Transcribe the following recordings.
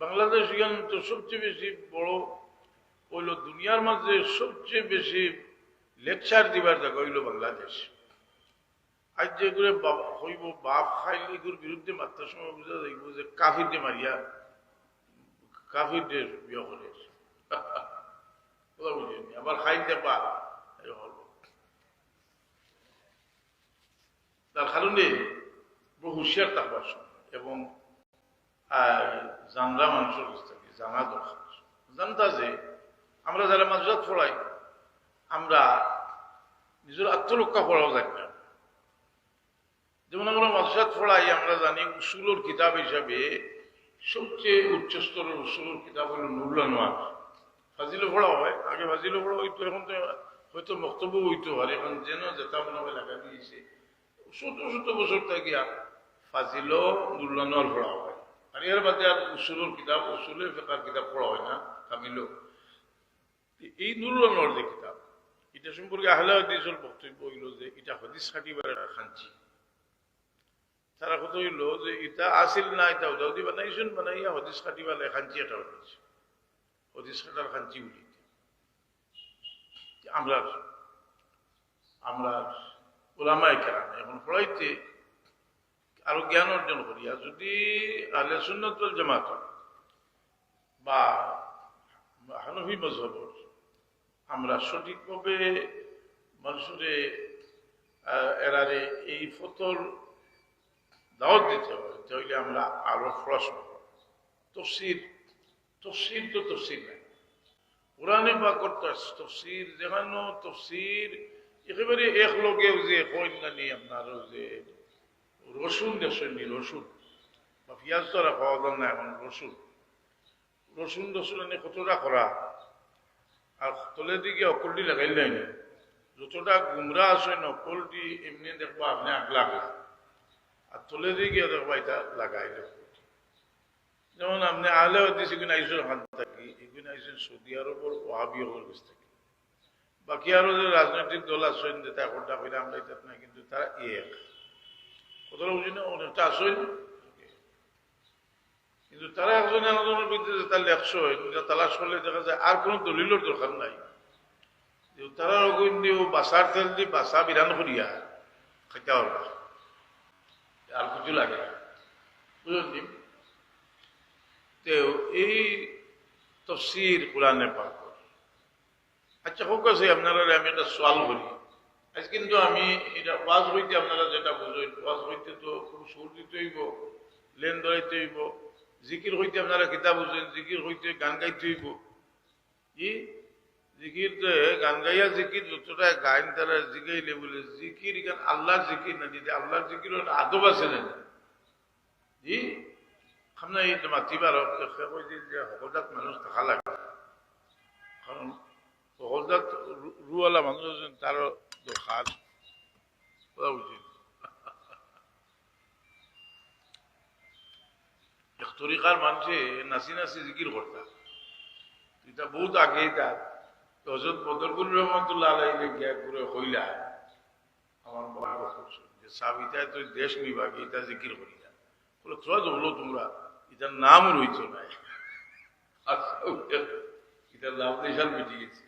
বাংলাদেশ জ্ঞান তো সবচেয়ে বেশি বড় হইল দুনিয়ার মাঝে সবচেয়ে বেশি লেকচার দিবার জায়গা হইল বাংলাদেশ। আজ যেগুলো বাবা হইব, বাপ খাইলে এগুলোর বিরুদ্ধে মাত্রার সময় বুঝা যাইব যে কাফিরকে মারিয়া, কাফিরদের বিয়ে করে বুঝিনি আবার খাইতে পা, এই হল। তার কারণে বহু হুঁশিয়ার থাকবার এবং জানরা মানুষের কাছ থেকে জানা দরকার। জানতা যে আমরা যারা মাঝরাত পড়াই, আমরা নিজের আত্মরক্ষা পড়াও জানি না। যেমন আমরা মাদ্রাসাত পড়াই, আমরা জানি উসুলোর কিতাব হিসাবে সবচেয়ে উচ্চ স্তরের উসুলোর কিতাব হলো নুরলানোয়ার ফাজিলো পড়া হয়। আগে ফাজিলো পড়া হইতো, এখন তো হয়তো বক্তব্য হইতে পারে। এখন যেন যেটা মনে হয় লাগা দিয়েছে শত শত বছর থেকে ফাজিলো নুরলানোয়ার পড়া হয়। আর এর বাদে আর উসুলোর কিতাব উসুলে ফেকার কিতাব পড়া হয় না কামিলো এই নুরলানোয়ার যে কিতাব, এটা সম্পর্কে আহলে হাদিসের বক্তব্য হইল যে এটা হদিস খাটিবার একটা তারা কথা হইল যে এটা আসিল না, এটা উদাউদি বানাইছেন, বানাইয়া হদিস খাটিবার খাঞ্চি এটা বানাইছে হদিস খাটার খাঞ্চি উঠি আমরা আমরা ওলামাই কেরাম, এখন পড়াইতে আরও জ্ঞান অর্জন করিয়া যদি আহলে সুন্নতুল জামাত বা হানফি মজহবর আমরা সঠিকভাবে মানুষের এরারে এই ফতর দাওয়াত দিতে হবে, তাহলে আমরা আরও পড়াশোনা করব তফসির তফসির তো তফসির নাই। কোরআনে বা করতে তফসির যেখানে তফসির একেবারে এক লগে যে কন্যানি আপনার যে রসুন দেশের নি, রসুন। বা পিঁয়াজ তো আর খাওয়া না এখন, রসুন। রসুন রসুন এনে কতটা করা? আর তলে দিকে অকলটি লাগাইল নাই যতটা গুমরা আছে না, অকলটি এমনি দেখব আপনি আগলা আগলা আর তলে দিকে দেখব এটা লাগাই যেমন আপনি আহলে হদিস এগুলো আইসেন হাত থাকি, এগুলো আইসেন সৌদি আরবের ওহাবি হল কাছ থেকে। বাকি আরও যে রাজনৈতিক দল আছে যে তা কোনটা করে আমরা এটা না কিন্তু তারা এক। কতটা বুঝি না অনেকটা কিন্তু তারা একজন একজনের বিরুদ্ধে তার লেখছো এটা তালাশ করলে দেখা যায় আর কোনো দলিলের দরকার নাই। তারা রকম দিও বাসার তেল দিয়ে বাসা বিরান করিয়া খাইতে পারবা। আর কিছু লাগে তো এই তফসির কোরআনে পাক আচ্ছা হোক আছে, আপনারা আমি একটা সোয়াল করি। আজ কিন্তু আমি এটা ওয়াজ হইতে আপনারা যেটা বুঝেন, ওয়াজ হইতে তো খুব সুর দিতে হইব লেন ধরাইতে হইব, জিকির হইতে আপনারা কিতাব বুঝেন, জিকির হইতে গান গাইতে হইব। ই জিকির যে গান গাইয়া জিকির যতটা গাইন তারা জিগাইলে বলে জিকির এখানে আল্লাহর জিকির না, যদি আল্লাহর জিকির আদব আছে না? জি আমরা এই মাতিবার কই যে সকলজাত মানুষ থাকা লাগে। কারণ সকলজাত রুওয়ালা মানুষ আছেন উচিত তরিকার মানুষে নাচি নাচি জিকির করতা। এটা বহুত আগে তার হজরত রহমতুল্লাহ গিয়া করে হইলা। আমার করছ যে তুই দেশ নিবাগে এটা জিকির করি না বলে তোরা তোমরা। এটার নাম রইতো নাই। এটার নাম দেশাল বেঁচে গেছে।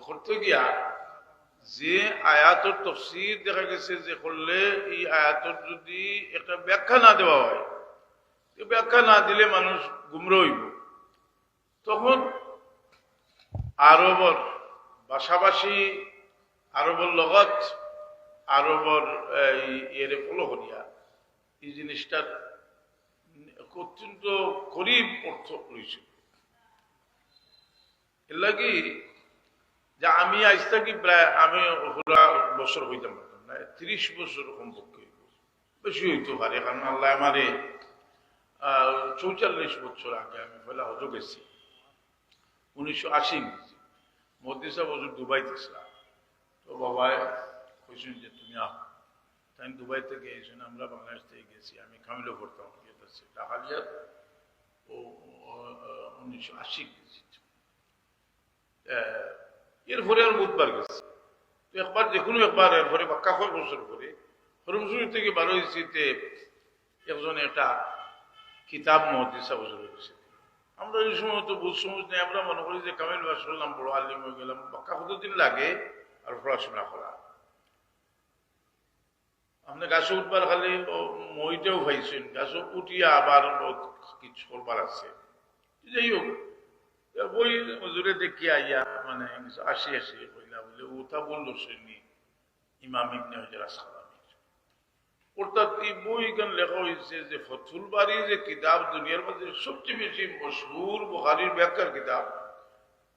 করতে গিয়া যে আয়াতর তফসির দেখা গেছে যে করলে এই আয়াতর যদি একটা ব্যাখ্যা না দেওয়া হয় ব্যাখ্যা না দিলে মানুষ গুমরা হইব। তখন আরবর বাসাবাসী আরবর লগত, আরবর এর ফলো করিয়া এই জিনিসটার অত্যন্ত করিব অর্থ রয়েছে। এর লাগি যে আমি আজ থাকি প্রায়, আমি বছর হইতে পারতাম না, ত্রিশ বছর কমপক্ষে। বেশি হইতে পারে, কারণ আল্লাহ আমারে চৌচল্লিশ বছর আগে আমি পয়লা হজ গেছি। উনিশশো আশি গেছি। মদ্দিসা বছর দুবাই ছিলাম। তো বাবায় কইছেন যে, তুমি আহ তাই দুবাই থেকে এসেছেন আমরা বাংলাদেশ থেকে গেছি, আমি কামিলে পড়তাম ডাকালিয়াত ও উনিশশো আশি গেছি। এরপরে আর বুধবার গেছি। একবার যে কোনো একবার এরপরে বা কাকর বছর করে হরমসুরি থেকে বারো ইসিতে একজন একটা কিতাব মহদিসা বছর হয়েছে আমরা এই সময় তো বুঝ সমুজ নেই, আমরা মনে করি যে কামিল বাস করলাম বড় আলিম হয়ে গেলাম। বাক্কা কতদিন লাগে? আর পড়াশোনা করা। আপনি গাছে উঠবার খালি মইটাও পাইছেন গাছে উঠিয়া আবার কিছু করবার আছে। যাই হোক এ বই জোরে দেখি আইয়া মানে আসি আসি কইলা বলে বলল শুনি ইমাম ইবনে হজরা সালামির অর্থাৎ এই বই লেখা হয়েছে যে ফতুল বাড়ি যে কিতাব, দুনিয়ার মধ্যে সবচেয়ে বেশি মশহুর বুখারির ব্যাখ্যার কিতাব?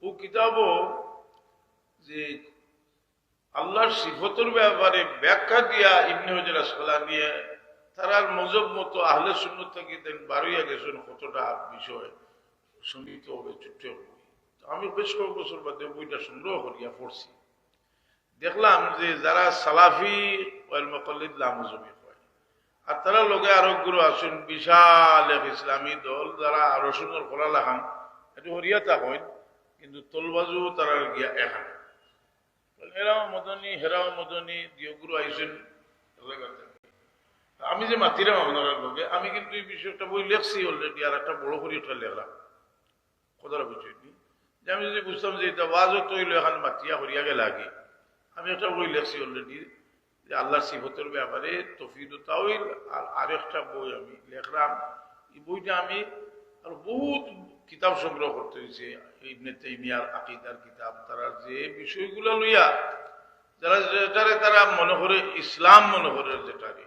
ও কিতাবও যে আল্লাহর সিফতর ব্যাপারে ব্যাখ্যা দিয়া ইবনে হজরা সালা নিয়ে তারার মজব মতো আহলে শূন্য থেকে বারোইয়া গেছেন কতটা বিষয়। সংগীত হবে ছোট্ট বই তো আমি বেশ কয়েক বছর বাদে বইটা সংগ্রহ করিয়া পড়ছি। দেখলাম যে যারা সালাফি ওয়াল মকল্লিদ লামজমি হয়, আর তারা লগে আরও গুরু আসুন বিশাল এক ইসলামী দল যারা আরও সুন্দর খোলা লাগান। একটু হরিয়াতা হয়, কিন্তু তলবাজু তারা গিয়া এখানে। হেরাও মদনী হেরাও মদনী দিয়গুরু আইসেন এলাকাতে। আমি যে মাতিরাম আপনার লগে, আমি কিন্তু এই বিষয়টা বই লেখছি অলরেডি আর একটা বড় করে একটা লেখলাম। কথাটা বুঝছি যে আমি যদি বুঝতাম যে এটা ওয়াজও তৈল এখন মাতিয়া হরিয়া লাগে। আমি একটা বই লেখছি অলরেডি যে আল্লাহ সিফতের ব্যাপারে তফিদ তাওইল আর আরেকটা বই আমি লেখলাম। এই বইটা আমি আর বহুত কিতাব সংগ্রহ করতে হয়েছে ইবনে তাইমিয়ার আকিদার কিতাব তারা যে বিষয়গুলো লইয়া যারা যেটারে তারা মনে করে ইসলাম মনে করে যেটারে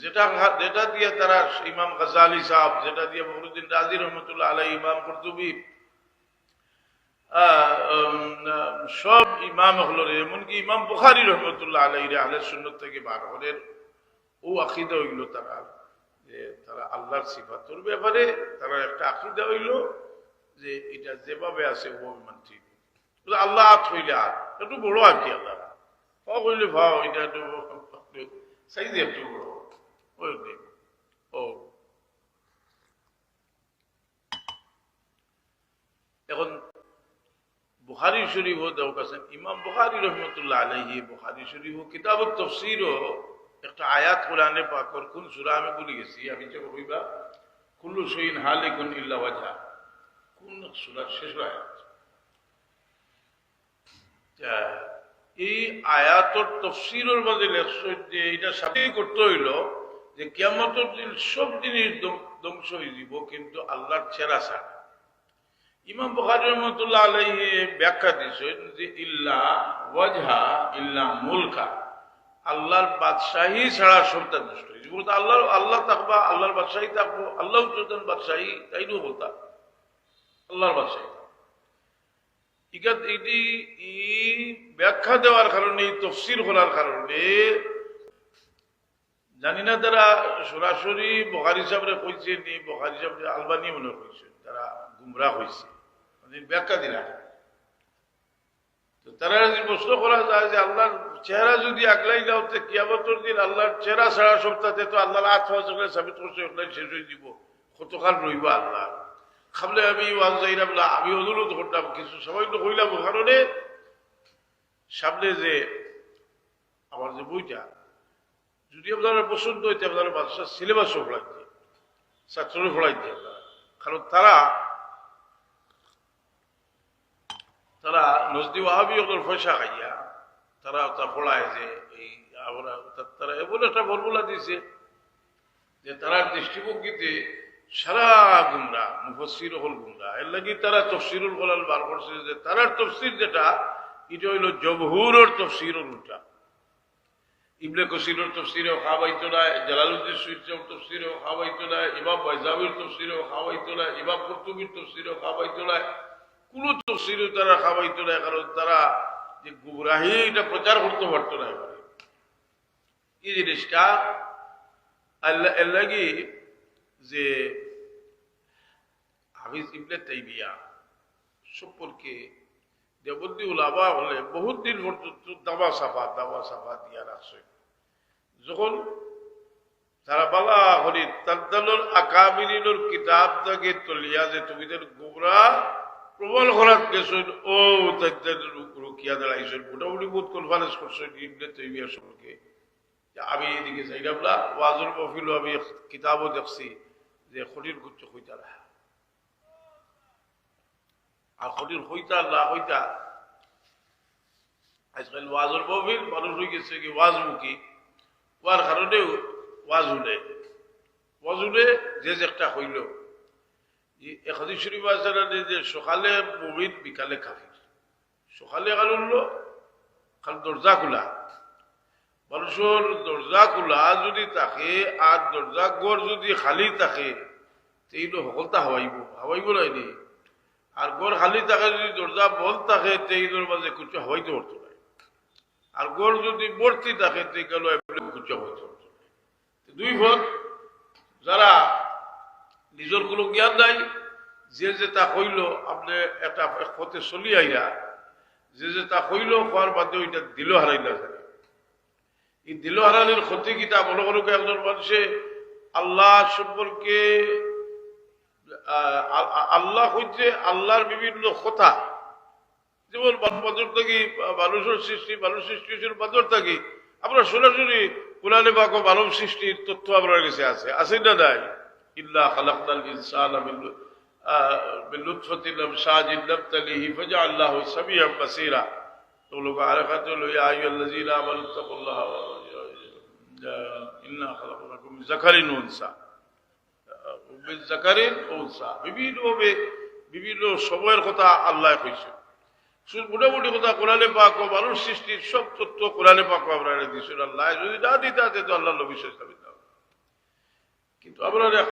যেটা যেটা দিয়ে তারা ইমাম যেটা দিয়ে ফখরুদ্দিন রাজি রহমতুল্লাহ আলাই ইমাম কর্তুবী সব ইমাম হলো এমনকি ইমাম বুখারি রহমতুল্লাহ আলাই রে আলের সুন্নত থেকে বার ও আকিদা হইল তারা, যে তারা আল্লাহর সিফাতর ব্যাপারে তারা একটা আকিদা হইল যে এটা যেভাবে আছে মানছি বলে আল্লাহ আত হইলে আত একটু বড় আর কি আল্লাহ। হইলে ফাও এটা একটু সাইজে একটু বড়। ওই দেখ ও এখন বুখারি শরীফ দেও কাছেন ইমাম বুখারি রহমতুল্লাহ আলাইহি, বুখারি শরীফ কিতাব তফসিরও একটা আয়াত কোরআনে পাকর কোন সূরা আমি ভুলে গেছি, আমি যে কইবা কুল্লু শৈন হালিকুন ইল্লা ওয়াজহা। কোন সূরার শেষ আয়াত? এই আয়াতর তফসিরের মধ্যে লেখছে যে এটা সাথে করতে হইল যে দিন সব জিনিস ধ্বং- ধ্বংস হয়ে যাব, কিন্তু আল্লাহর চেরা ছাড়া। ইমাম বুখারী রহমতুল্লাহ আলাইহি ব্যাখ্যা দিয়েছেন যে ইল্লা ওয়াজহা, ইল্লা মুলকা। আল্লাহর বাদশাহী ছাড়া সবটা নষ্ট হয়ে যাবে। বলতো আল্লাহ আল্লাহ থাকবা, আল্লাহর বাদশাহী থাকব আল্লাহ চোদ্দ বাদশাহী তাইও বলতা। আল্লাহর বাদশাহী। এটি ব্যাখ্যা দেওয়ার কারণে, তফসিল করার কারণে জানি না তারা সরাসরি বখারি সাহেবরে কইছে নি, বখারি সাহেব আলবানি মনে কইছে তারা গুমরা হয়েছে মানে ব্যাখ্যা দিলা। তো তারা যদি প্রশ্ন করা যায় যে আল্লাহর চেহারা যদি আগলাই দাও, তো কিয়ামতর দিন আল্লাহর চেহারা ছাড়া সপ্তাহে তো আল্লাহর আত্মা চোখে সাবিত করছে, ওগুলাই শেষ হয়ে দিব। কতকাল রইব আল্লাহ খাবলে আমি ওয়াজ যাইরা বলে আমি অনুরোধ করতাম, কিছু সবাই তো কইলাম ও কারণে সামনে যে আমার যে বইটা যদি আপনারা পছন্দ হইতে আপনারা বাদশাহ সিলেবাসও দিয়ে ছাত্ররে দিয়ে কারণ তারা তারা নজদি ওয়াহাবি ওদের পয়সা খাইয়া তারা তা পড়ায় যে এই আমরা তারা এমন একটা ফর্মুলা দিয়েছে যে তারা দৃষ্টিভঙ্গিতে সারা গুমরা মুফসির হল গুমরা, এর লাগি তারা তফসিরুল গোলাল বার করছে যে তারার তফসির যেটা, এটা হইল জবহুরের তফসিরুল উল্টা। ইবনে কসিরের তফসিরেও খাওয়াইতো না জালালুদ্দিন সুইচের তফসিরেও খাওয়াইতো না ইমাম বাইজাবির তফসিরেও খাওয়াইতো না ইমাম কর্তুবির তফসিরেও খাওয়াইতো না কোন তফসিরেও তারা খাওয়াইতো না কারণ তারা যে গুমরাহি এটা প্রচার করতে পারতো না এবারে। এই জিনিসটা? আল্লাহ লাগি যে হাফিজ ইবনে তাইমিয়া সম্পর্কে দেবন্দী উলামা হলে বহুত দিন পর্যন্ত দাবা সাফা দাবা সাফা দিয়া রাখছে যখন তারা বালা হরি তাদ্দালুর আকামিনুর কিতাব থেকে তলিয়া যে তুমি তার গোবরা প্রবল খরাত গেছেন ও তাদ্দালুর রুকিয়া দাঁড়াইছেন মোটামুটি বহুত কনফারেন্স করছেন ইবনে তাইমিয়া সম্পর্কে। আমি এদিকে যাইলাম না ওয়াজুল মফিল আমি কিতাবও দেখছি যে খটির গুচ্ছ হইতারা আর খটির হইতা না হইতা, আজকাল ওয়াজুল মফিল মানুষ হয়ে গেছে কি ওয়াজমুখী। ওয়ার কারণে ওয়াজ উলে ওয়াজ যে একটা হইল। একাদি শরীফ আছে না যে সকালে মুমিন, বিকালে কাফির। সকালে কাল উঠল খাল দরজা খোলা। মানুষের দরজা খোলা যদি থাকে আর দরজা ঘর যদি খালি থাকে তেইলো সকলটা হাওয়াইব হাওয়াইব নাইনি আর ঘর খালি থাকে যদি দরজা বন্ধ থাকে তেইলোর মাঝে কিছু হাওয়াইতে পারতো না আর ঘর যদি ভর্তি থাকে, তে গেল হাওয়াইতে পারতো দুই ভোট যারা নিজের কোনো জ্ঞান নাই, যে যে তা হইল, আপনি একটা পথে চলি আইরা যে যে তা হইল হওয়ার বাদে ওইটা দিল হারাইলা থাকে এই দিল হারানির ক্ষতি কিতা মনে করো একজন মানুষে, আল্লাহ সম্পর্কে আল্লাহ হইতে আল্লাহর বিভিন্ন কথা, যেমন মানুষের সৃষ্টি মানুষ সৃষ্টি বাদর থাকি আমরা সরাসরি কোরআনে বাক মানব সৃষ্টির তথ্য আপনার কাছে আছে আছে না নাই ইল্লা খালাকনাল ইনসান من لطفة أمشاج نبتليه فجعلناه سميعا بصيرا تقول عرفت يا أيها الذين آمنوا اتقوا الله إنا خلقناكم من ذكر وأنثى من ذكر وأنثى বিভিন্ন ভাবে বিভিন্ন সময়ের কথা আল্লাহ কইছে শুধু মোটামুটি কথা কোরআনে পাক মানুষ সৃষ্টির সব তথ্য কোরআনে পাক আপনারা দিয়েছিল আল্লাহ যদি না দিতে আছে তো আল্লাহ নবী। কিন্তু আমরা